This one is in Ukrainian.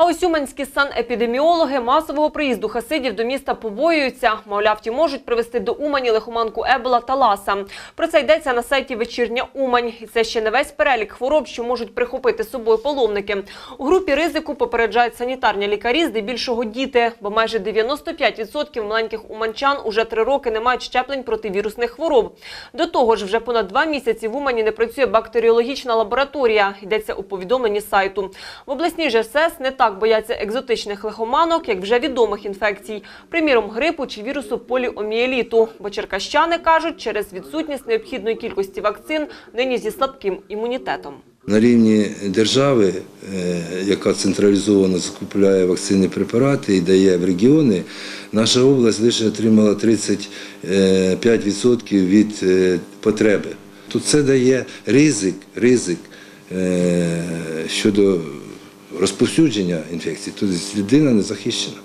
А ось уманські санепідеміологи масового приїзду хасидів до міста побоюються. Мовляв, ті можуть привезти до Умані лихоманку Ебола та Ласа. Про це йдеться на сайті Вечірня Умань. І це ще не весь перелік хвороб, що можуть прихопити з собою паломники. У групі ризику попереджають санітарні лікарі, здебільшого діти, бо майже 95% маленьких уманчан уже три роки не мають щеплень проти вірусних хвороб. До того ж, вже понад два місяці в Умані не працює бактеріологічна лабораторія. Йдеться у повідомленні сайту. В обласній ЖСС не так бояться екзотичних лихоманок, як вже відомих інфекцій, приміром грипу чи вірусу поліомієліту. Бо черкащани кажуть, через відсутність необхідної кількості вакцин нині зі слабким імунітетом. На рівні держави, е, яка централізовано закупляє вакцинні препарати і дає в регіони, наша область лише отримала 35% від е, потреби. Тут це дає ризик, ризик е, щодо розповсюдження інфекції. Тобто людина не захищена.